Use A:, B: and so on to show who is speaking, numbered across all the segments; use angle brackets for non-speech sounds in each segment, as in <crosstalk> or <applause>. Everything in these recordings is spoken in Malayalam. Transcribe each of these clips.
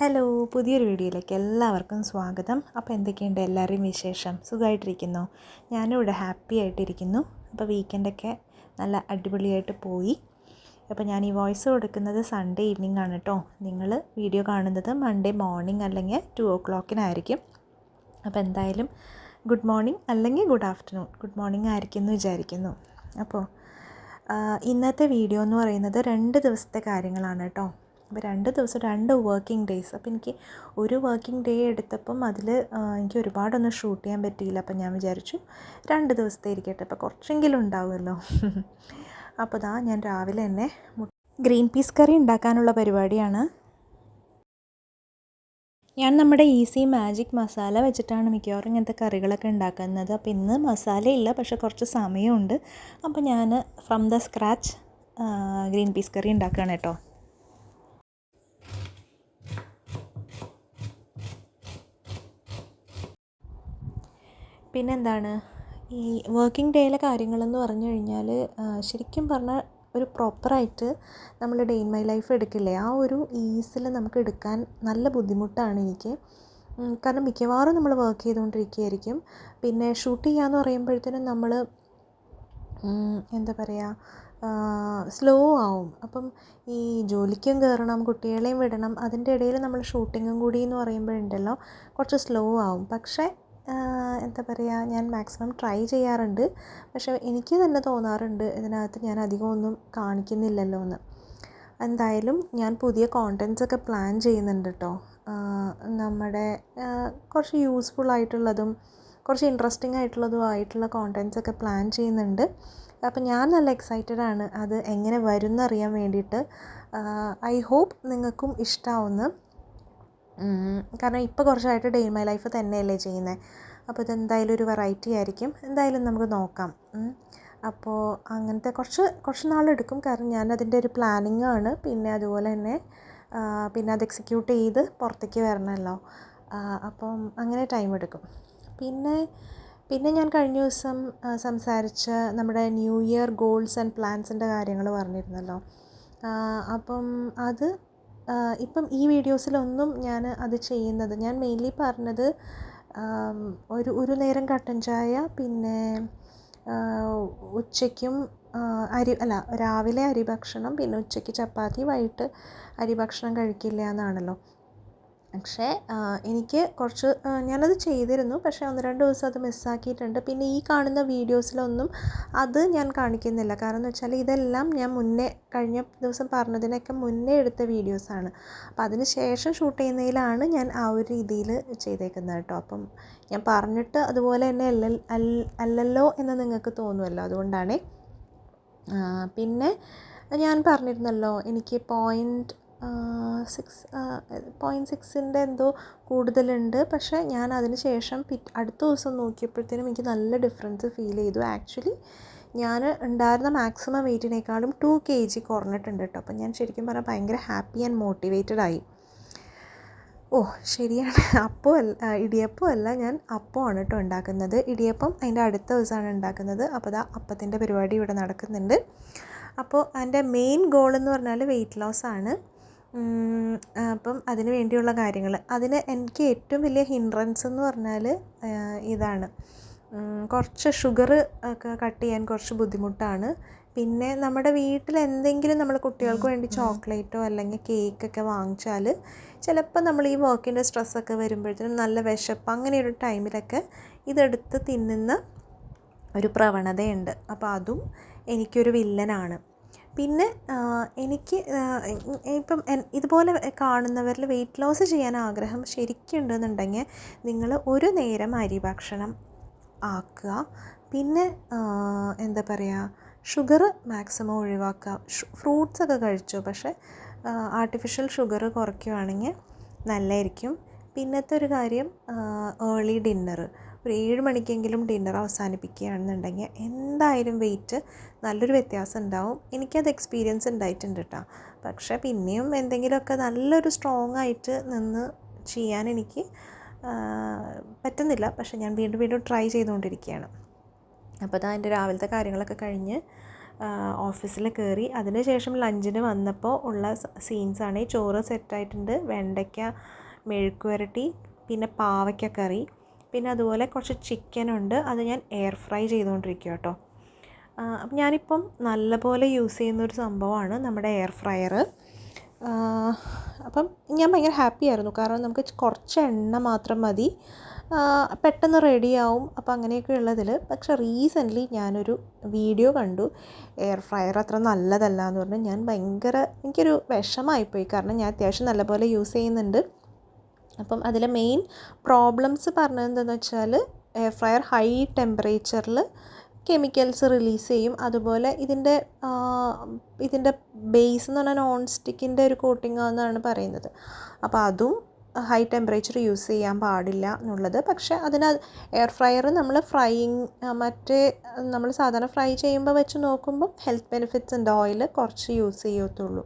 A: ഹലോ പുതിയൊരു വീഡിയോയിലേക്ക് എല്ലാവർക്കും സ്വാഗതം. അപ്പോൾ എന്തൊക്കെയുണ്ട് എല്ലാവരുടെയും വിശേഷം? സുഖമായിട്ടിരിക്കുന്നു? ഞാനിവിടെ ഹാപ്പി ആയിട്ടിരിക്കുന്നു. അപ്പോൾ വീക്കെൻഡൊക്കെ നല്ല അടിപൊളിയായിട്ട് പോയി. അപ്പോൾ ഞാൻ ഈ വോയിസ് കൊടുക്കുന്നത് സൺഡേ ഈവനിങ് ആണ് കേട്ടോ. നിങ്ങൾ വീഡിയോ കാണുന്നത് മൺഡേ മോർണിംഗ് അല്ലെങ്കിൽ ടു ഓ ക്ലോക്കിനായിരിക്കും അപ്പോൾ എന്തായാലും ഗുഡ് മോർണിംഗ് അല്ലെങ്കിൽ ഗുഡ് ആഫ്റ്റർനൂൺ ഗുഡ് മോർണിംഗ് ആയിരിക്കും എന്ന് വിചാരിക്കുന്നു. അപ്പോൾ ഇന്നത്തെ വീഡിയോ എന്ന് പറയുന്നത് രണ്ട് ദിവസത്തെ കാര്യങ്ങളാണ് കേട്ടോ. അപ്പോൾ രണ്ട് ദിവസം രണ്ട് വർക്കിംഗ് ഡേയ്സ് അപ്പോൾ എനിക്ക് ഒരു വർക്കിംഗ് ഡേ എടുത്തപ്പം അതിൽ എനിക്ക് ഒരുപാടൊന്നും ഷൂട്ട് ചെയ്യാൻ പറ്റിയില്ല. അപ്പം ഞാൻ വിചാരിച്ചു രണ്ട് ദിവസത്തെ ഇരിക്കട്ടെ. അപ്പോൾ കുറച്ചെങ്കിലും ഉണ്ടാവുമല്ലോ. <laughs> അപ്പോൾ ഇതാ ഞാൻ രാവിലെ തന്നെ ഗ്രീൻ പീസ് കറി ഉണ്ടാക്കാനുള്ള പരിപാടിയാണ്. ഞാൻ നമ്മുടെ ഈസി മാജിക് മസാല വെച്ചിട്ടാണ് മിക്കവാറും ഇങ്ങനത്തെ കറികളൊക്കെ ഉണ്ടാക്കുന്നത്. അപ്പോൾ ഇന്ന് മസാലയില്ല പക്ഷെ കുറച്ച് സമയമുണ്ട്. അപ്പോൾ ഞാൻ from the scratch green peas curry ഉണ്ടാക്കുകയാണ് കേട്ടോ. പിന്നെന്താണ്? ഈ വർക്കിംഗ് ഡേയിലെ കാര്യങ്ങളെന്ന് പറഞ്ഞു കഴിഞ്ഞാൽ ശരിക്കും പറഞ്ഞാൽ ഒരു പ്രോപ്പറായിട്ട് നമ്മൾ ഡേ ഇൻ മൈ ലൈഫ് എടുക്കില്ലേ? ആ ഒരു ഈസിൽ നമുക്ക് എടുക്കാൻ നല്ല ബുദ്ധിമുട്ടാണ് എനിക്ക്. കാരണം മിക്കവാറും നമ്മൾ വർക്ക് ചെയ്തുകൊണ്ടിരിക്കുകയായിരിക്കും പിന്നെ ഷൂട്ട് ചെയ്യാന്ന് പറയുമ്പോഴത്തേനും നമ്മൾ എന്താ പറയുക സ്ലോ ആവും. അപ്പം ഈ ജോലിക്കും കയറണം കുട്ടികളെയും വിടണം അതിന്റെ ഇടയിൽ നമ്മൾ ഷൂട്ടിങ്ങും കൂടി എന്ന് പറയുമ്പോഴുണ്ടല്ലോ കുറച്ച് സ്ലോ ആവും. പക്ഷേ എന്താ പറയുക ഞാൻ മാക്സിമം ട്രൈ ചെയ്യാറുണ്ട്. പക്ഷേ എനിക്ക് തന്നെ തോന്നാറുണ്ട് ഇതിനകത്ത് ഞാൻ അധികം ഒന്നും കാണിക്കുന്നില്ലല്ലോ എന്ന്. എന്തായാലും ഞാൻ പുതിയ കോണ്ടന്റ്സ് ഒക്കെ പ്ലാൻ ചെയ്യുന്നുണ്ട് കേട്ടോ നമ്മുടെ കുറച്ച് യൂസ്ഫുൾ ആയിട്ടുള്ളതും കുറച്ച് ഇൻട്രസ്റ്റിംഗ് ആയിട്ടുള്ളതും ആയിട്ടുള്ള കോണ്ടന്റ്സ് ഒക്കെ പ്ലാൻ ചെയ്യുന്നുണ്ട്. അപ്പം ഞാൻ നല്ല എക്സൈറ്റഡ് ആണ്. അത് എങ്ങനെ വരും എന്നറിയാൻ വേണ്ടിയിട്ട് ഐ ഹോപ്പ് നിങ്ങൾക്കും ഇഷ്ടമാവുമെന്ന് കാരണം ഇപ്പോൾ കുറച്ചായിട്ട് ഡേ ഇൻ മൈ ലൈഫ് തന്നെയല്ലേ ചെയ്യുന്നത് അപ്പോൾ ഇതെന്തായാലും ഒരു വെറൈറ്റി ആയിരിക്കും. എന്തായാലും നമുക്ക് നോക്കാം. അപ്പോൾ അങ്ങനത്തെ കുറച്ച് കുറച്ച് നാളെടുക്കും കാരണം ഞാൻ അതിന്റെ ഒരു പ്ലാനിങ് ആണ്. പിന്നെ അതുപോലെ തന്നെ പിന്നെ അത് എക്സിക്യൂട്ട് ചെയ്ത് പുറത്തേക്ക് വരണമല്ലോ അപ്പം അങ്ങനെ ടൈം എടുക്കും. പിന്നെ പിന്നെ ഞാൻ കഴിഞ്ഞ ദിവസം സംസാരിച്ച നമ്മുടെ ന്യൂ ഇയർ ഗോൾസ് ആൻഡ് പ്ലാൻസിന്റെ കാര്യങ്ങൾ പറഞ്ഞിരുന്നല്ലോ. അപ്പം അത് ഇപ്പം ഈ വീഡിയോസിലൊന്നും ഞാൻ അത് ചെയ്യുന്നത്. ഞാൻ മെയിൻലി പറഞ്ഞത് ഒരു ഒരു നേരം കട്ടൻ ചായ പിന്നെ ഉച്ചയ്ക്കും അരി അല്ല രാവിലെ അരി ഭക്ഷണം പിന്നെ ഉച്ചയ്ക്ക് ചപ്പാത്തി വൈകിട്ട് അരി ഭക്ഷണം കഴിക്കില്ല എന്നാണല്ലോ. പക്ഷേ എനിക്ക് കുറച്ച് ഞാനത് ചെയ്തിരുന്നു. പക്ഷേ ഒന്ന് രണ്ട് ദിവസം അത് മിസ്സാക്കിയിട്ടുണ്ട്. പിന്നെ ഈ കാണുന്ന വീഡിയോസിലൊന്നും അത് ഞാൻ കാണിക്കുന്നില്ല. കാരണം എന്ന് വെച്ചാൽ ഇതെല്ലാം ഞാൻ മുന്നേ കഴിഞ്ഞ ദിവസം പറഞ്ഞതിനൊക്കെ മുന്നേ എടുത്ത വീഡിയോസാണ്. അപ്പോൾ അതിന് ശേഷം ഷൂട്ട് ചെയ്യുന്നതിലാണ് ഞാൻ ആ ഒരു രീതിയിൽ ചെയ്തേക്കുന്നത് കേട്ടോ. അപ്പം ഞാൻ പറഞ്ഞിട്ട് അതുപോലെ തന്നെ അല്ല അല്ലല്ലോ എന്ന് നിങ്ങൾക്ക് തോന്നുമല്ലോ അതുകൊണ്ടാണേ. പിന്നെ ഞാൻ പറഞ്ഞിരുന്നല്ലോ എനിക്ക് പോയിന്റ് സിക്സ് പോയിന്റ് സിക്സിന്റെ എന്തോ കൂടുതലുണ്ട്. പക്ഷേ ഞാൻ അതിന് ശേഷം പിറ്റ് അടുത്ത ദിവസം നോക്കിയപ്പോഴത്തേനും എനിക്ക് നല്ല ഡിഫറൻസ് ഫീൽ ചെയ്തു. ആക്ച്വലി ഞാൻ ഉണ്ടായിരുന്ന മാക്സിമം വെയിറ്റിനേക്കാളും ടു കെ ജി കുറഞ്ഞിട്ടുണ്ട് കേട്ടോ അപ്പം ഞാൻ ശരിക്കും പറഞ്ഞാൽ ഭയങ്കര ഹാപ്പി ആൻഡ് മോട്ടിവേറ്റഡ് ആയി. ഓ ശരിയാണ്. <laughs> അപ്പോൾ അല്ല ഇടിയപ്പം അല്ല ഞാൻ അപ്പമാണ് കേട്ടോ ഉണ്ടാക്കുന്നത്. ഇടിയപ്പം അതിന്റെ അടുത്ത ദിവസമാണ് ഉണ്ടാക്കുന്നത്. അപ്പോൾ അതാ അപ്പത്തിന്റെ പരിപാടി ഇവിടെ നടക്കുന്നുണ്ട്. അപ്പോൾ എന്റെ മെയിൻ ഗോൾ എന്ന് പറഞ്ഞാൽ വെയിറ്റ് ലോസ് ആണ്. അപ്പം അതിന് വേണ്ടിയുള്ള കാര്യങ്ങൾ. അതിന് എനിക്ക് ഏറ്റവും വലിയ ഹിൻഡ്രൻസ് എന്ന് പറഞ്ഞാൽ ഇതാണ്. കുറച്ച് ഷുഗർ ഒക്കെ കട്ട് ചെയ്യാൻ കുറച്ച് ബുദ്ധിമുട്ടാണ്. പിന്നെ നമ്മുടെ വീട്ടിൽ എന്തെങ്കിലും നമ്മൾ കുട്ടികൾക്ക് വേണ്ടി ചോക്ലേറ്റോ അല്ലെങ്കിൽ കേക്കൊക്കെ വാങ്ങിച്ചാൽ ചിലപ്പോൾ നമ്മൾ ഈ വർക്കിന്റെ സ്ട്രെസ്സൊക്കെ വരുമ്പോഴത്തേനും നല്ല വിശപ്പ് അങ്ങനെയൊരു ടൈമിലൊക്കെ ഇതെടുത്ത് തിന്നുന്ന ഒരു പ്രവണതയുണ്ട്. അപ്പോൾ അതും എനിക്കൊരു വില്ലനാണ് പിന്നെ എനിക്ക് ഇപ്പം ഇതുപോലെ കാണുന്നവരിൽ വെയിറ്റ് ലോസ് ചെയ്യാൻ ആഗ്രഹം ശരിക്കും ഉണ്ടെന്നുണ്ടെങ്കിൽ നിങ്ങൾ ഒരു നേരം അരി ഭക്ഷണം ആക്കുക. പിന്നെ എന്താ പറയുക ഷുഗർ മാക്സിമം ഒഴിവാക്കുക. ഫ്രൂട്ട്സ് ഒക്കെ കഴിച്ചു? പക്ഷേ ആർട്ടിഫിഷ്യൽ ഷുഗർ കുറയ്ക്കുകയാണെങ്കിൽ നല്ലതായിരിക്കും. പിന്നത്തെ ഒരു കാര്യം ഏർലി ഡിന്നർ ഒരു ഏഴ് മണിക്കെങ്കിലും ഡിന്നർ അവസാനിപ്പിക്കുകയാണെന്നുണ്ടെങ്കിൽ എന്തായാലും വെയിറ്റ് നല്ലൊരു വ്യത്യാസം ഉണ്ടാവും. എനിക്കത് എക്സ്പീരിയൻസ് ഉണ്ടായിട്ടുണ്ട് കേട്ടോ പക്ഷേ പിന്നെയും എന്തെങ്കിലുമൊക്കെ നല്ലൊരു സ്ട്രോങ് ആയിട്ട് നിന്ന് ചെയ്യാൻ എനിക്ക് പറ്റുന്നില്ല. പക്ഷെ ഞാൻ വീണ്ടും വീണ്ടും ട്രൈ ചെയ്തുകൊണ്ടിരിക്കുകയാണ്. അപ്പോൾ അതാ എന്റെ രാവിലത്തെ കാര്യങ്ങളൊക്കെ കഴിഞ്ഞ് ഓഫീസിൽ കയറി. അതിന് ശേഷം ലഞ്ചിന് വന്നപ്പോൾ ഉള്ള സീൻസാണ് ചോറ് സെറ്റായിട്ടുണ്ട് വെണ്ടയ്ക്ക മെഴുക്കുവരട്ടി പിന്നെ പാവയ്ക്ക കറി. പിന്നെ അതുപോലെ കുറച്ച് ചിക്കനുണ്ട് അത് ഞാൻ എയർ ഫ്രൈ ചെയ്തുകൊണ്ടിരിക്കുക കേട്ടോ അപ്പം ഞാനിപ്പം നല്ലപോലെ യൂസ് ചെയ്യുന്നൊരു സംഭവമാണ് നമ്മുടെ എയർ ഫ്രയർ അപ്പം ഞാൻ ഭയങ്കര ഹാപ്പി ആയിരുന്നു. കാരണം നമുക്ക് കുറച്ച് എണ്ണ മാത്രം മതി. പെട്ടെന്ന് റെഡിയാവും അപ്പോൾ അങ്ങനെയൊക്കെ ഉള്ളതിൽ പക്ഷെ റീസെന്റ്ലി ഞാനൊരു വീഡിയോ കണ്ടു. എയർ ഫ്രയർ അത്ര നല്ലതല്ല എന്ന് പറഞ്ഞ് ഞാൻ ഭയങ്കര എനിക്കൊരു വിഷമമായിപ്പോയി കാരണം ഞാൻ അത്യാവശ്യം നല്ലപോലെ യൂസ് ചെയ്യുന്നുണ്ട്. അപ്പം അതിലെ മെയിൻ പ്രോബ്ലംസ് പറഞ്ഞത് എന്താണെന്ന് വെച്ചാൽ എയർ ഫ്രയർ ഹൈ ടെമ്പറേച്ചറിൽ കെമിക്കൽസ് റിലീസ് ചെയ്യും. അതുപോലെ ഇതിന്റെ ഇതിന്റെ ബേസ് എന്ന് പറഞ്ഞാൽ നോൺ സ്റ്റിക്കിന്റെ ഒരു കോട്ടിംഗ് ആണെന്നാണ് പറയുന്നത്. അപ്പോൾ അതും ഹൈ ടെമ്പറേച്ചർ യൂസ് ചെയ്യാൻ പാടില്ല എന്നുള്ളത്. പക്ഷേ അതിന് എയർ ഫ്രയർ നമ്മൾ ഫ്രൈയിങ് മറ്റേ നമ്മൾ സാധാരണ ഫ്രൈ ചെയ്യുമ്പോൾ വെച്ച് നോക്കുമ്പോൾ ഹെൽത്ത് ബെനിഫിറ്റ്സ് ഉണ്ട് ഓയിൽ കുറച്ച് യൂസ് ചെയ്യത്തുള്ളൂ.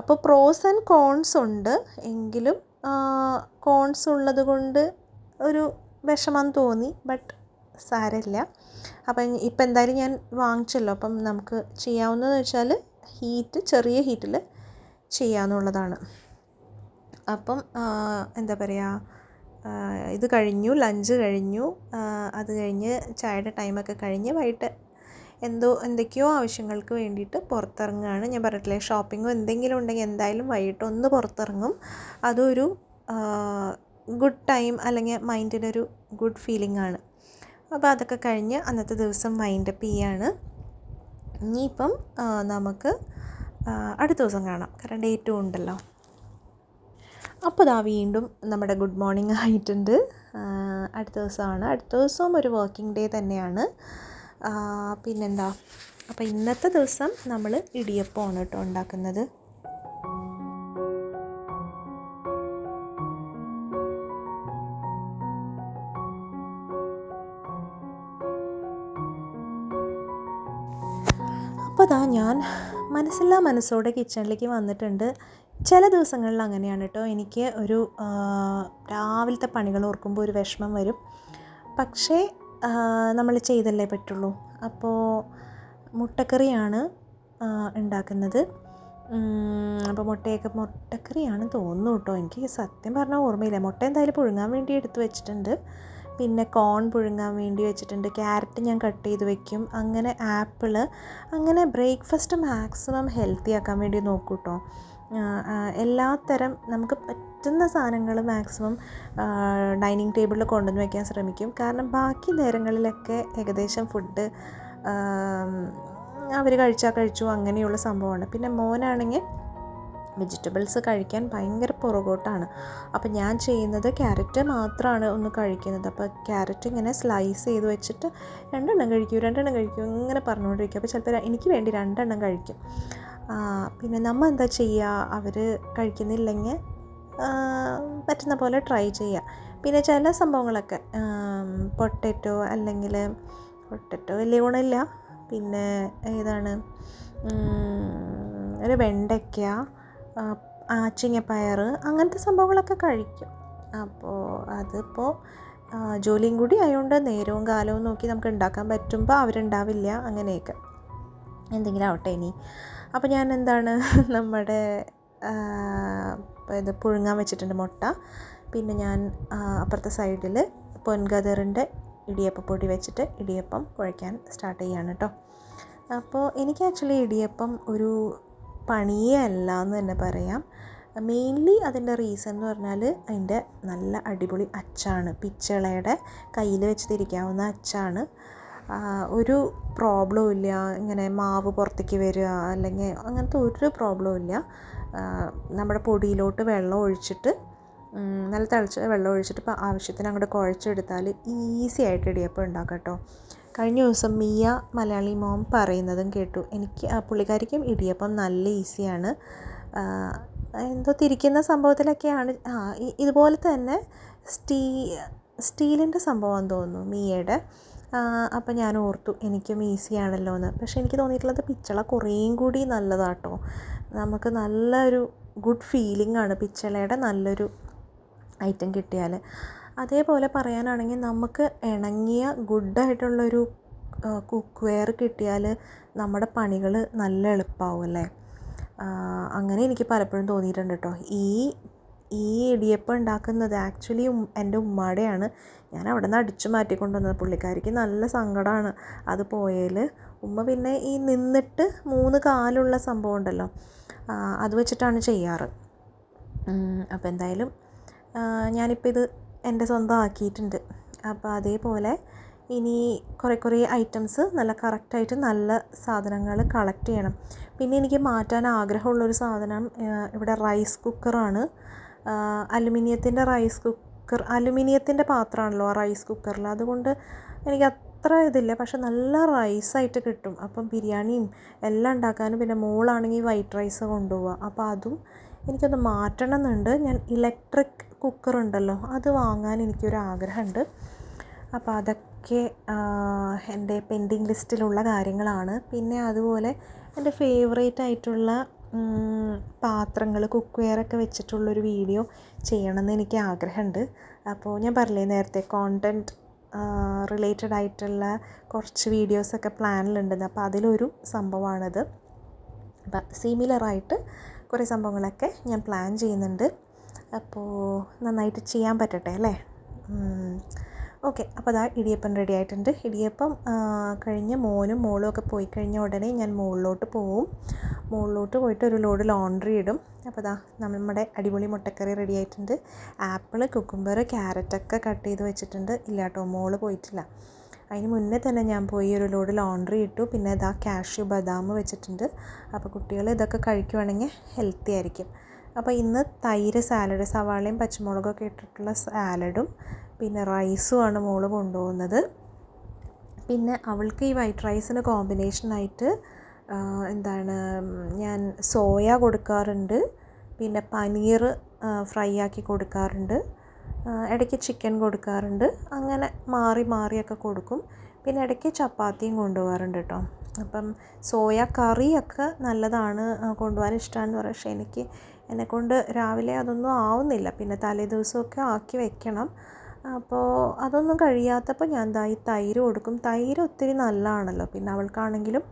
A: അപ്പോൾ പ്രോസ് ആൻഡ് കോൺസ് ഉണ്ട്. എങ്കിലും കോൺസ് ഉള്ളത് കൊണ്ട് ഒരു വിഷമം തോന്നി ബട്ട് സാരമില്ല. അപ്പം ഇപ്പം എന്തായാലും ഞാൻ വാങ്ങിച്ചല്ലോ. അപ്പം നമുക്ക് ചെയ്യാവുന്നതെന്ന് വെച്ചാൽ ഹീറ്റ് ചെറിയ ഹീറ്റിൽ ചെയ്യാമെന്നുള്ളതാണ് അപ്പം എന്താ പറയുക ഇത് കഴിഞ്ഞു ലഞ്ച് കഴിഞ്ഞു അത് കഴിഞ്ഞ് ചായയുടെ ടൈമൊക്കെ കഴിഞ്ഞ് വൈകിട്ട് എന്തോ എന്തൊക്കെയോ ആവശ്യങ്ങൾക്ക് വേണ്ടിയിട്ട് പുറത്തിറങ്ങുകയാണ്. ഞാൻ പറഞ്ഞിട്ടില്ലേ ഷോപ്പിങ്ങോ എന്തെങ്കിലും ഉണ്ടെങ്കിൽ എന്തായാലും വൈകിട്ട് ഒന്ന് പുറത്തിറങ്ങും. അതൊരു ഗുഡ് ടൈം അല്ലെങ്കിൽ മൈൻഡിനൊരു ഗുഡ് ഫീലിംഗ് ആണ്. അപ്പോൾ അതൊക്കെ കഴിഞ്ഞ് അന്നത്തെ ദിവസം വൈൻഡപ്പ് ചെയ്യാണ്. ഇനിയിപ്പം നമുക്ക് അടുത്ത ദിവസം കാണാം. കാരണം ഡേറ്റും ഉണ്ടല്ലോ. അപ്പോൾ ഇതാ വീണ്ടും നമ്മുടെ ഗുഡ് മോർണിംഗ് ആയിട്ടുണ്ട്. അടുത്ത ദിവസമാണ്. അടുത്ത ദിവസവും ഒരു വർക്കിംഗ് ഡേ തന്നെയാണ്. പിന്നെന്താ? അപ്പോൾ ഇന്നത്തെ ദിവസം നമ്മൾ ഇടിയപ്പമാണ് കേട്ടോ ഉണ്ടാക്കുന്നത്. അപ്പോൾ അതാ ഞാൻ മനസ്സില്ലാ മനസ്സോടെ കിച്ചണിലേക്ക് വന്നിട്ടുണ്ട്. ചില ദിവസങ്ങളിൽ അങ്ങനെയാണ് കേട്ടോ. എനിക്ക് ഒരു രാവിലത്തെ പണികൾ ഓർക്കുമ്പോൾ ഒരു വിഷമം വരും. പക്ഷേ നമ്മൾ ചെയ്തല്ലേ പറ്റുള്ളൂ. അപ്പോൾ മുട്ടക്കറിയാണ് ഉണ്ടാക്കുന്നത്. അപ്പോൾ മുട്ടയൊക്കെ മുട്ടക്കറിയാണ് തോന്നുന്നു കേട്ടോ. എനിക്ക് സത്യം പറഞ്ഞാൽ ഓർമ്മയില്ല. മുട്ട എന്തായാലും പുഴുങ്ങാൻ വേണ്ടി എടുത്ത് വെച്ചിട്ടുണ്ട്. പിന്നെ കോൺ പുഴുങ്ങാൻ വേണ്ടി വെച്ചിട്ടുണ്ട്. ക്യാരറ്റ് ഞാൻ കട്ട് ചെയ്ത് വെക്കും. അങ്ങനെ ആപ്പിൾ അങ്ങനെ ബ്രേക്ക്ഫാസ്റ്റ് മാക്സിമം ഹെൽത്തി ആക്കാൻ വേണ്ടി നോക്കൂ കേട്ടോ. എല്ലാത്തരം നമുക്ക് പറ്റുന്ന സാധനങ്ങൾ മാക്സിമം ഡൈനിങ് ടേബിളിൽ കൊണ്ടുവന്ന് വയ്ക്കാൻ ശ്രമിക്കും. കാരണം ബാക്കി നേരങ്ങളിലൊക്കെ ഏകദേശം ഫുഡ് അവർ കഴിച്ചാൽ കഴിച്ചു അങ്ങനെയുള്ള സംഭവമാണ്. പിന്നെ മോനാണെങ്കിൽ വെജിറ്റബിൾസ് കഴിക്കാൻ ഭയങ്കര പുറകോട്ടാണ്. അപ്പോൾ ഞാൻ ചെയ്യുന്നത് ക്യാരറ്റ് മാത്രമാണ് ഒന്ന് കഴിക്കുന്നത്. അപ്പോൾ ക്യാരറ്റ് ഇങ്ങനെ സ്ലൈസ് ചെയ്ത് വെച്ചിട്ട് രണ്ടെണ്ണം കഴിക്കൂ രണ്ടെണ്ണം കഴിക്കൂ ഇങ്ങനെ പറഞ്ഞുകൊണ്ടിരിക്കും. അപ്പോൾ ചിലപ്പോൾ എനിക്ക് വേണ്ടി രണ്ടെണ്ണം കഴിക്കും. പിന്നെ നമ്മൾ എന്താ ചെയ്യുക അവർ കഴിക്കുന്നില്ലെങ്കിൽ പറ്റുന്ന പോലെ ട്രൈ ചെയ്യുക പിന്നെ ചില സംഭവങ്ങളൊക്കെ പൊട്ടറ്റോ അല്ലെങ്കിൽ പൊട്ടറ്റോ വലിയ ഗുണമില്ല. പിന്നെ ഏതാണ് ഒരു വെണ്ടയ്ക്ക ആച്ചിങ്ങപ്പയർ അങ്ങനത്തെ സംഭവങ്ങളൊക്കെ കഴിക്കും. അപ്പോൾ അതിപ്പോൾ ജോലിയും കൂടി ആയതുകൊണ്ട് നേരവും കാലവും നോക്കി നമുക്ക് ഉണ്ടാക്കാൻ പറ്റുമ്പോൾ അവരുണ്ടാവില്ല അങ്ങനെയൊക്കെ. എന്തെങ്കിലും ആവട്ടെ ഇനി. അപ്പോൾ ഞാൻ എന്താണ് <laughs> നമ്മുടെ ഇത് പുഴുങ്ങാൻ വെച്ചിട്ടുണ്ട് മുട്ട. പിന്നെ ഞാൻ അപ്പുറത്തെ സൈഡിൽ പൊൻകതിറിന്റെ ഇടിയപ്പപ്പൊടി വെച്ചിട്ട് ഇടിയപ്പം കുഴയ്ക്കാൻ സ്റ്റാർട്ട് ചെയ്യാണ് കേട്ടോ അപ്പോൾ എനിക്ക് ആക്ച്വലി ഇടിയപ്പം ഒരു പണിയേ അല്ല എന്ന് തന്നെ പറയാം. മെയിൻലി അതിന്റെ റീസൺ എന്ന് പറഞ്ഞാൽ അതിന്റെ നല്ല അടിപൊളി അച്ചാണ്. പിച്ചളയുടെ കയ്യിൽ വെച്ച് തിരിക്കാവുന്ന അച്ചാണ്. ഒരു പ്രോബ്ലവും ഇല്ല. ഇങ്ങനെ മാവ് പുറത്തേക്ക് വരിക അല്ലെങ്കിൽ അങ്ങനത്തെ ഒരു പ്രോബ്ലവും ഇല്ല. നമ്മുടെ പൊടിയിലോട്ട് വെള്ളം ഒഴിച്ചിട്ട് നല്ല തിളച്ച വെള്ളം ഒഴിച്ചിട്ട് ഇപ്പോൾ ആവശ്യത്തിന് അങ്ങോട്ട് കുഴച്ചെടുത്താൽ ഈസി ആയിട്ട് ഇടിയപ്പം ഉണ്ടാക്കാം കേട്ടോ. കഴിഞ്ഞ ദിവസം മിയ മലയാളി മോം പറയുന്നതും കേട്ടു. എനിക്ക് പുള്ളിക്കാരിക്കും ഇടിയപ്പം നല്ല ഈസിയാണ് എന്തോ തിരിക്കുന്ന സംഭവത്തിലൊക്കെയാണ്. ഇതുപോലെ തന്നെ സ്റ്റീ സ്റ്റീലിന്റെ സംഭവം തോന്നുന്നു മിയയുടെ. അപ്പോൾ ഞാൻ ഓർത്തു എനിക്കും ഈസി ആണല്ലോ എന്ന് പക്ഷേ എനിക്ക് തോന്നിയിട്ടുള്ളത് പിച്ചള കുറേയും കൂടി നല്ലതാട്ടോ. നമുക്ക് നല്ലൊരു ഗുഡ് ഫീലിംഗ് ആണ് പിച്ചളയുടെ നല്ലൊരു ഐറ്റം കിട്ടിയാൽ അതേപോലെ പറയാനാണെങ്കിൽ നമുക്ക് ഇണങ്ങിയ ഗുഡായിട്ടുള്ളൊരു കുക്ക് വെയർ കിട്ടിയാൽ നമ്മുടെ പണികൾ നല്ല എളുപ്പമാവും അല്ലേ? അങ്ങനെ എനിക്ക് പലപ്പോഴും തോന്നിയിട്ടുണ്ട് കേട്ടോ ഈ ഈ ഇടിയപ്പം ഉണ്ടാക്കുന്നത് ആക്ച്വലി എന്റെ ഉമ്മാടെയാണ്. ഞാൻ അവിടെ നിന്ന് അടിച്ചു മാറ്റിക്കൊണ്ടുവന്നത് പുള്ളിക്കാരിക്ക് നല്ല സങ്കടമാണ് അത് പോയതിൽ ഉമ്മ പിന്നെ ഈ നിന്നിട്ട് മൂന്ന് കാലുള്ള സംഭവം ഉണ്ടല്ലോ. അത് വെച്ചിട്ടാണ് ചെയ്യാറ്. അപ്പോൾ എന്തായാലും ഞാനിപ്പോൾ ഇത് എന്റെ സ്വന്തം ആക്കിയിട്ടുണ്ട്. അപ്പോൾ അതേപോലെ ഇനി കുറേ കുറേ ഐറ്റംസ് നല്ല കറക്റ്റായിട്ട് നല്ല സാധനങ്ങൾ കളക്ട് ചെയ്യണം. പിന്നെ എനിക്ക് മാറ്റാൻ ആഗ്രഹമുള്ളൊരു സാധനം ഇവിടെ റൈസ് കുക്കറാണ് അലുമിനിയത്തിന്റെ റൈസ് കുക്കർ അലുമിനിയത്തിന്റെ പാത്രമാണല്ലോ ആ റൈസ് കുക്കറിൽ. അതുകൊണ്ട് എനിക്ക് അത്ര ഇതില്ല. പക്ഷെ നല്ല റൈസായിട്ട് കിട്ടും. അപ്പം ബിരിയാണിയും എല്ലാം ഉണ്ടാക്കാനും പിന്നെ മോളാണെങ്കിൽ വൈറ്റ് റൈസ് കൊണ്ടുപോവുക. അപ്പോൾ അതും എനിക്കൊന്ന് മാറ്റണം എന്നുണ്ട് ഞാൻ ഇലക്ട്രിക് കുക്കർ ഉണ്ടല്ലോ അത് വാങ്ങാൻ എനിക്കൊരു ആഗ്രഹമുണ്ട്. അപ്പോൾ അതൊക്കെ എന്റെ പെൻഡിങ് ലിസ്റ്റിലുള്ള കാര്യങ്ങളാണ്. പിന്നെ അതുപോലെ എന്റെ ഫേവറേറ്റ് ആയിട്ടുള്ള പാത്രങ്ങൾ കുക്ക് വെയറൊക്കെ വെച്ചിട്ടുള്ളൊരു വീഡിയോ ചെയ്യണമെന്ന് എനിക്ക് ആഗ്രഹമുണ്ട്. അപ്പോൾ ഞാൻ പറഞ്ഞില്ലേ നേരത്തെ കോണ്ടന്റ് റിലേറ്റഡ് ആയിട്ടുള്ള കുറച്ച് വീഡിയോസൊക്കെ പ്ലാനിലുണ്ടെന്ന് അപ്പോൾ അതിലൊരു സംഭവമാണിത്. അപ്പം സിമിലറായിട്ട് കുറേ സംഭവങ്ങളൊക്കെ ഞാൻ പ്ലാൻ ചെയ്യുന്നുണ്ട്. അപ്പോൾ നന്നായിട്ട് ചെയ്യാൻ പറ്റട്ടെ അല്ലേ? ഓക്കെ അപ്പോൾ അതാ ഇടിയപ്പം റെഡി ആയിട്ടുണ്ട്. ഇടിയപ്പം കഴിഞ്ഞ് മോനും മോളും ഒക്കെ പോയി കഴിഞ്ഞ ഉടനെ ഞാൻ മുകളിലോട്ട് പോവും. മുകളിലോട്ട് പോയിട്ട് ഒരു ലോഡ് ലോണ്ടറി ഇടും. അപ്പോൾ അതാ നമ്മുടെ അടിപൊളി മുട്ടക്കറി റെഡി ആയിട്ടുണ്ട്. ആപ്പിൾ കുക്കുംബർ ക്യാരറ്റൊക്കെ കട്ട് ചെയ്ത് വെച്ചിട്ടുണ്ട്. ഇല്ല കേട്ടോ മോൾ പോയിട്ടില്ല. അതിന് മുന്നേ തന്നെ ഞാൻ പോയി ഒരു ലോഡ് ലോണ്ടറി ഇട്ടു. പിന്നെ ഇതാ കാഷ്യൂ ബദാം വെച്ചിട്ടുണ്ട്. അപ്പോൾ കുട്ടികൾ ഇതൊക്കെ കഴിക്കുവാണെങ്കിൽ ഹെൽത്തി ആയിരിക്കും. അപ്പോൾ ഇന്ന് തൈര് സാലഡ് സവാളയും പച്ചമുളകൊക്കെ ഇട്ടിട്ടുള്ള സാലഡും പിന്നെ റൈസുമാണ് മോൾ കൊണ്ടുപോകുന്നത്. പിന്നെ അവൾക്ക് ഈ വൈറ്റ് റൈസിന് കോമ്പിനേഷനായിട്ട് എന്താണ് ഞാൻ സോയ കൊടുക്കാറുണ്ട്. പിന്നെ പനീർ ഫ്രൈ ആക്കി കൊടുക്കാറുണ്ട്. ഇടയ്ക്ക് ചിക്കൻ കൊടുക്കാറുണ്ട്. അങ്ങനെ മാറി മാറിയൊക്കെ കൊടുക്കും. പിന്നെ ഇടയ്ക്ക് ചപ്പാത്തിയും കൊണ്ടുപോകാറുണ്ട് കേട്ടോ. അപ്പം സോയ കറിയൊക്കെ നല്ലതാണ് കൊണ്ടുപോകാൻ ഇഷ്ടമാണെന്ന് പറയാം. പക്ഷേ എനിക്ക് എന്നെക്കൊണ്ട് രാവിലെ അതൊന്നും ആവുന്നില്ല. പിന്നെ തലേ ദിവസമൊക്കെ ആക്കി വെക്കണം. അപ്പോൾ അതൊന്നും കഴിയാത്തപ്പോൾ ഞാൻ ഈ തൈര് കൊടുക്കും. തൈര് ഒത്തിരി നല്ലതാണല്ലോ. പിന്നെ അവൾക്കാണെങ്കിലും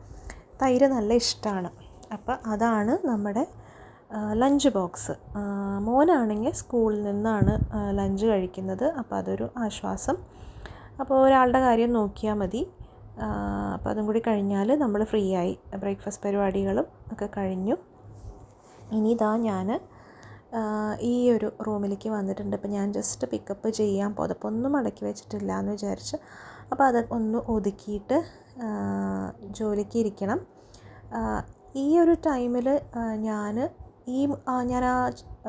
A: തൈര് നല്ല ഇഷ്ടമാണ്. അപ്പോൾ അതാണ് നമ്മുടെ ലഞ്ച് ബോക്സ് മോനാണെങ്കിൽ സ്കൂളിൽ നിന്നാണ് ലഞ്ച് കഴിക്കുന്നത്. അപ്പോൾ അതൊരു ആശ്വാസം. അപ്പോൾ ഒരാളുടെ കാര്യം നോക്കിയാൽ മതി. അപ്പോൾ അതും കൂടി കഴിഞ്ഞാൽ നമ്മൾ ഫ്രീ ആയി. ബ്രേക്ക്ഫാസ്റ്റ് പരിപാടികളും ഒക്കെ കഴിഞ്ഞു. ഇനി ഇതാ ഞാൻ ഈ ഒരു റൂമിലേക്ക് വന്നിട്ടുണ്ട്. അപ്പോൾ ഞാൻ ജസ്റ്റ് പിക്കപ്പ് ചെയ്യാൻ പുതപ്പൊന്നും മടക്കി വെച്ചിട്ടില്ല എന്ന് വിചാരിച്ച്. അപ്പോൾ അത് ഒന്ന് ഒതുക്കിയിട്ട് ജോലിക്ക് ഇരിക്കണം. ഈ ഒരു ടൈമിൽ ഞാൻ ഈ ഞാൻ ആ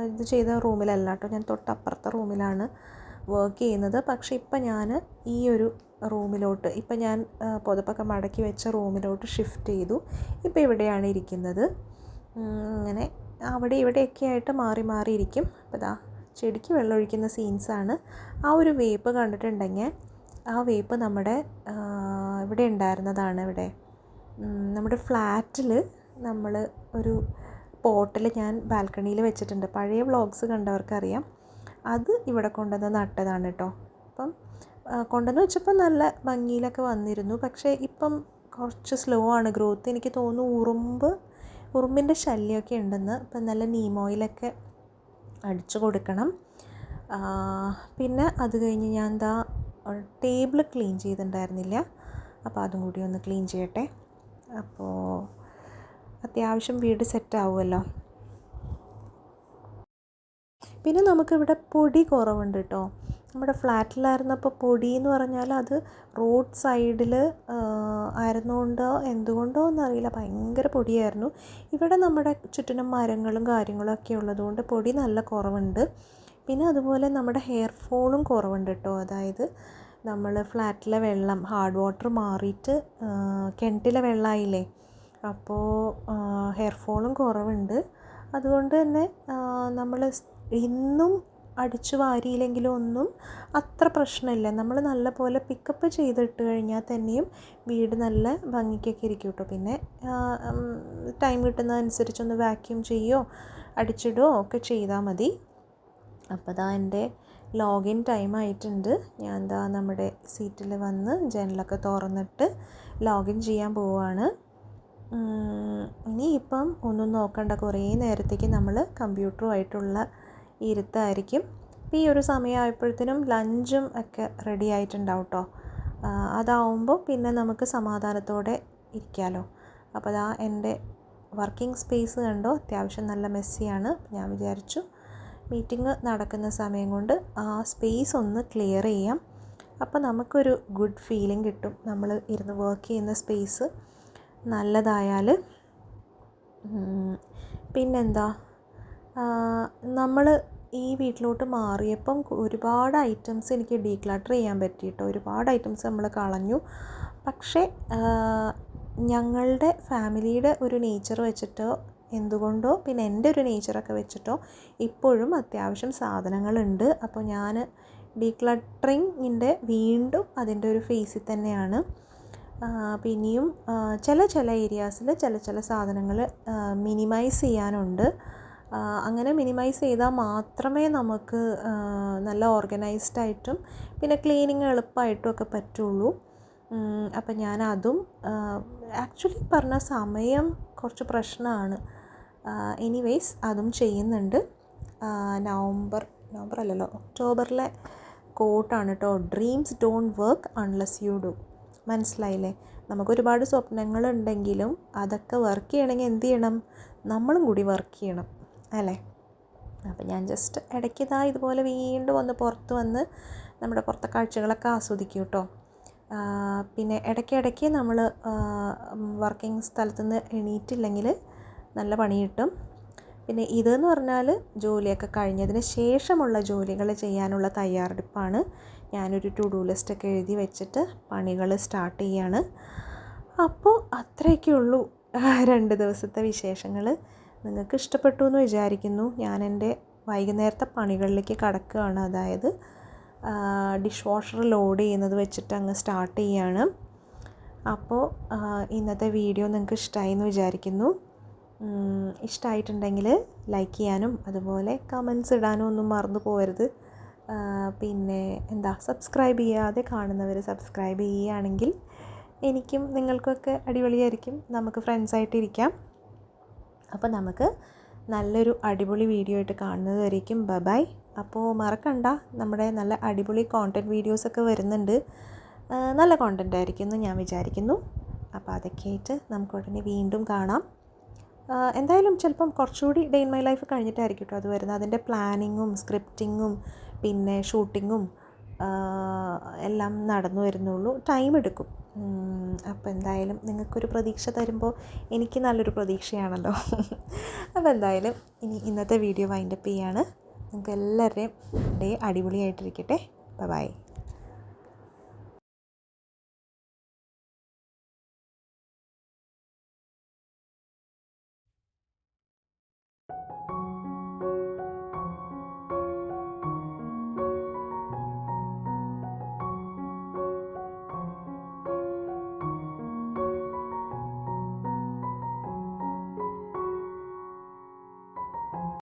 A: ഇത് ചെയ്ത റൂമിലല്ല കേട്ടോ ഞാൻ തൊട്ടപ്പുറത്തെ റൂമിലാണ് വർക്ക് ചെയ്യുന്നത്. പക്ഷേ ഇപ്പം ഞാൻ ഈ ഒരു റൂമിലോട്ട് ഇപ്പം ഞാൻ പുതപ്പൊക്കെ മടക്കി വെച്ച റൂമിലോട്ട് ഷിഫ്റ്റ് ചെയ്തു. ഇപ്പം ഇവിടെയാണ് ഇരിക്കുന്നത്. അങ്ങനെ അവിടെ ഇവിടെയൊക്കെ ആയിട്ട് മാറി മാറിയിരിക്കും അപ്പോൾ ദാ ചെടിക്ക് വെള്ളമൊഴിക്കുന്ന സീൻസാണ് ആ ഒരു വേപ്പ് കണ്ടിട്ടുണ്ടെങ്കിൽ ആ വേപ്പ് നമ്മുടെ ഇവിടെ ഉണ്ടായിരുന്നതാണ് ഇവിടെ. നമ്മുടെ ഫ്ലാറ്റിൽ നമ്മൾ ഒരു പോട്ടിൽ ഞാൻ ബാൽക്കണിയിൽ വെച്ചിട്ടുണ്ട്. പഴയ വ്ളോഗ്സ് കണ്ടവർക്കറിയാം. അത് ഇവിടെ കൊണ്ടുവന്ന് നട്ടതാണ് കേട്ടോ. അപ്പം കൊണ്ടുവന്ന് വെച്ചപ്പോൾ നല്ല ഭംഗിയിലൊക്കെ വന്നിരുന്നു. പക്ഷേ ഇപ്പം കുറച്ച് സ്ലോ ആണ് ഗ്രോത്ത് എനിക്ക് തോന്നുന്നു ഉറുമ്പ് ഉറുമ്പിന്റെ ശല്യമൊക്കെ ഉണ്ടെന്ന് ഇപ്പം നല്ല നീം ഓയിലൊക്കെ അടിച്ചു കൊടുക്കണം. പിന്നെ അത് കഴിഞ്ഞ് ഞാൻ എന്താ ടേബിൾ ക്ലീൻ ചെയ്തിട്ടുണ്ടായിരുന്നില്ല. അപ്പോൾ അതും കൂടി ഒന്ന് ക്ലീൻ ചെയ്യട്ടെ. അപ്പോൾ അത്യാവശ്യം വീട് സെറ്റ് ആവുമല്ലോ. പിന്നെ നമുക്കിവിടെ പൊടി കുറവുണ്ട് കേട്ടോ. നമ്മുടെ ഫ്ലാറ്റിലായിരുന്നപ്പോൾ പൊടി എന്ന് പറഞ്ഞാൽ അത് റോഡ് സൈഡിൽ ആയിരുന്നുകൊണ്ടോ എന്തുകൊണ്ടോ എന്നറിയില്ല. ഭയങ്കര പൊടിയായിരുന്നു. ഇവിടെ നമ്മുടെ ചുറ്റിനും മരങ്ങളും കാര്യങ്ങളും ഒക്കെ ഉള്ളതുകൊണ്ട് പൊടി നല്ല കുറവുണ്ട്. പിന്നെ അതുപോലെ നമ്മുടെ ഹെയർ ഫോളും കുറവുണ്ട് കേട്ടോ. അതായത് നമ്മൾ ഫ്ലാറ്റിലെ വെള്ളം ഹാർഡ് വാട്ടർ മാറിയിട്ട് കിണറ്റിലെ വെള്ളമായില്ലേ? അപ്പോൾ ഹെയർ ഫോളും കുറവുണ്ട്. അതുകൊണ്ട് തന്നെ നമ്മൾ ഇന്നും അടിച്ചു വാരിയില്ലെങ്കിലും ഒന്നും അത്ര പ്രശ്നമില്ല. നമ്മൾ നല്ലപോലെ പിക്കപ്പ് ചെയ്തിട്ട് കഴിഞ്ഞാൽ തന്നെയും വീട് നല്ല ഭംഗിക്കൊക്കെ ഇരിക്കും കേട്ടോ പിന്നെ ടൈം കിട്ടുന്നതനുസരിച്ചൊന്ന് വാക്യൂം ചെയ്യുകയോ അടിച്ചിടുകയോ ഒക്കെ ചെയ്താൽ മതി. അപ്പോൾ അതാ എന്റെ ലോഗിൻ ടൈം ആയിട്ടുണ്ട്. ഞാൻ എന്താ നമ്മുടെ സീറ്റിൽ വന്ന് ജനലൊക്കെ തുറന്നിട്ട് ലോഗിൻ ചെയ്യാൻ പോവുകയാണ് ഇനിയിപ്പം ഒന്നും നോക്കണ്ട. കുറേ നേരത്തേക്ക് നമ്മൾ കമ്പ്യൂട്ടറുമായിട്ടുള്ള ഇരുത്തായിരിക്കും. ഈ ഒരു സമയമായപ്പോഴത്തേനും ലഞ്ചും ഒക്കെ റെഡി ആയിട്ടുണ്ടാവും കേട്ടോ അതാവുമ്പോൾ പിന്നെ നമുക്ക് സമാധാനത്തോടെ ഇരിക്കാമല്ലോ അപ്പോൾ അതാ എന്റെ വർക്കിംഗ് സ്പേസ് കണ്ടോ? അത്യാവശ്യം നല്ല മെസ്സിയാണ് ഞാൻ വിചാരിച്ചു മീറ്റിംഗ് നടക്കുന്ന സമയം കൊണ്ട് ആ സ്പേസ് ഒന്ന് ക്ലിയർ ചെയ്യാം. അപ്പോൾ നമുക്കൊരു ഗുഡ് ഫീലിംഗ് കിട്ടും. നമ്മൾ ഇരുന്ന് വർക്ക് ചെയ്യുന്ന സ്പേസ് നല്ലതായാൽ പിന്നെന്താ? നമ്മൾ ഈ വീട്ടിലോട്ട് മാറിയപ്പം ഒരുപാട് ഐറ്റംസ് എനിക്ക് ഡീക്ലട്ടർ ചെയ്യാൻ പറ്റി കേട്ടോ ഒരുപാട് ഐറ്റംസ് നമ്മൾ കളഞ്ഞു. പക്ഷേ ഞങ്ങളുടെ ഫാമിലിയുടെ ഒരു നേച്ചർ വെച്ചിട്ടോ എന്തുകൊണ്ടോ പിന്നെ എന്റെ ഒരു നേച്ചറൊക്കെ വെച്ചിട്ടോ ഇപ്പോഴും അത്യാവശ്യം സാധനങ്ങളുണ്ട്. അപ്പോൾ ഞാൻ ഡീക്ലട്ടറിങ്ങിന്റെ വീണ്ടും അതിന്റെ ഒരു ഫേസിൽ തന്നെയാണ്. പിന്നെയും ചില ചില ഏരിയാസിൽ ചില ചില സാധനങ്ങൾ മിനിമൈസ് ചെയ്യാനുണ്ട്. അങ്ങനെ മിനിമൈസ് ചെയ്താൽ മാത്രമേ നമുക്ക് നല്ല ഓർഗനൈസ്ഡ് ആയിട്ടും പിന്നെ ക്ലീനിങ് എളുപ്പമായിട്ടും ഒക്കെ പറ്റുള്ളൂ. അപ്പം ഞാൻ അതും ആക്ച്വലി പറഞ്ഞ സമയം കുറച്ച് പ്രശ്നമാണ്. എനിവേയ്സ് അതും ചെയ്യുന്നുണ്ട്. നവംബർ നവംബർ അല്ലല്ലോ ഒക്ടോബറിലെ കോട്ടാണ് കേട്ടോ dreams don't work unless you do മനസ്സിലായില്ലേ? നമുക്കൊരുപാട് സ്വപ്നങ്ങളുണ്ടെങ്കിലും അതൊക്കെ വർക്ക് ചെയ്യണമെങ്കിൽ എന്ത് ചെയ്യണം? നമ്മളും കൂടി വർക്ക് ചെയ്യണം. അല്ലേ? അപ്പം ഞാൻ ജസ്റ്റ് ഇടയ്ക്ക് ഇതാ ഇതുപോലെ വീണ്ടും ഒന്ന് പുറത്ത് വന്ന് നമ്മുടെ പുറത്തെ കാഴ്ചകളൊക്കെ ആസ്വദിക്കും കേട്ടോ. പിന്നെ ഇടയ്ക്കിടയ്ക്ക് നമ്മൾ വർക്കിംഗ് സ്ഥലത്തു നിന്ന് എണീറ്റില്ലെങ്കിൽ നല്ല പണി കിട്ടും. പിന്നെ ഇതെന്ന് പറഞ്ഞാൽ ജോലിയൊക്കെ കഴിഞ്ഞതിന് ശേഷമുള്ള ജോലികൾ ചെയ്യാനുള്ള തയ്യാറെടുപ്പാണ്. ഞാനൊരു ടു ഡു ലിസ്റ്റൊക്കെ എഴുതി വെച്ചിട്ട് പണികൾ സ്റ്റാർട്ട് ചെയ്യാണ്. അപ്പോൾ അത്രയൊക്കെ ഉള്ളൂ രണ്ട് ദിവസത്തെ വിശേഷങ്ങൾ. നിങ്ങൾക്ക് ഇഷ്ടപ്പെട്ടു എന്ന് വിചാരിക്കുന്നു. ഞാൻ എന്റെ വൈകുന്നേരത്തെ പണികളിലേക്ക് കടക്കുകയാണ്. അതായത് ഡിഷ് വാഷർ ലോഡ് ചെയ്യുന്നത് വെച്ചിട്ട് അങ്ങ് സ്റ്റാർട്ട് ചെയ്യാണ്. അപ്പോൾ ഇന്നത്തെ വീഡിയോ നിങ്ങൾക്ക് ഇഷ്ടമായി എന്ന് വിചാരിക്കുന്നു. ഇഷ്ടമായിട്ടുണ്ടെങ്കിൽ ലൈക്ക് ചെയ്യാനും അതുപോലെ കമൻസ് ഇടാനും ഒന്നും മറന്നു പോകരുത്. പിന്നെ എന്താ സബ്സ്ക്രൈബ് ചെയ്യാതെ കാണുന്നവർ സബ്സ്ക്രൈബ് ചെയ്യുകയാണെങ്കിൽ എനിക്കും നിങ്ങൾക്കൊക്കെ അടിപൊളിയായിരിക്കും. നമുക്ക് ഫ്രണ്ട്സായിട്ടിരിക്കാം അപ്പോൾ നമുക്ക് നല്ലൊരു അടിപൊളി വീഡിയോ ആയിട്ട് കാണുന്നത് വരേക്കും ബൈ അപ്പോൾ മറക്കണ്ട നമ്മുടെ നല്ല അടിപൊളി കോണ്ടന്റ് വീഡിയോസൊക്കെ വരുന്നുണ്ട്. നല്ല കോണ്ടന്റ് ആയിരിക്കും എന്ന് ഞാൻ വിചാരിക്കുന്നു. അപ്പോൾ അതൊക്കെ ആയിട്ട് നമുക്ക് ഉടനെ വീണ്ടും കാണാം. എന്തായാലും ചിലപ്പം കുറച്ചുകൂടി ഡേ ഇൻ മൈ ലൈഫ് കഴിഞ്ഞിട്ടായിരിക്കും കേട്ടോ അത് വരുന്നത്. അതിന്റെ പ്ലാനിങ്ങും സ്ക്രിപ്റ്റിങ്ങും പിന്നെ ഷൂട്ടിങ്ങും എല്ലാം നടന്നു വരുന്നുള്ളൂ. ടൈം എടുക്കും. അപ്പോൾ എന്തായാലും നിങ്ങൾക്കൊരു പ്രതീക്ഷ തരുമ്പോൾ എനിക്ക് നല്ലൊരു പ്രതീക്ഷയാണല്ലോ. <laughs> അപ്പോൾ എന്തായാലും ഇനി ഇന്നത്തെ വീഡിയോ വൈൻഡപ്പ് ചെയ്യാണ്. നിങ്ങൾക്ക് എല്ലാവരുടെയും ഡേ അടിപൊളിയായിട്ടിരിക്കട്ടെ ബൈ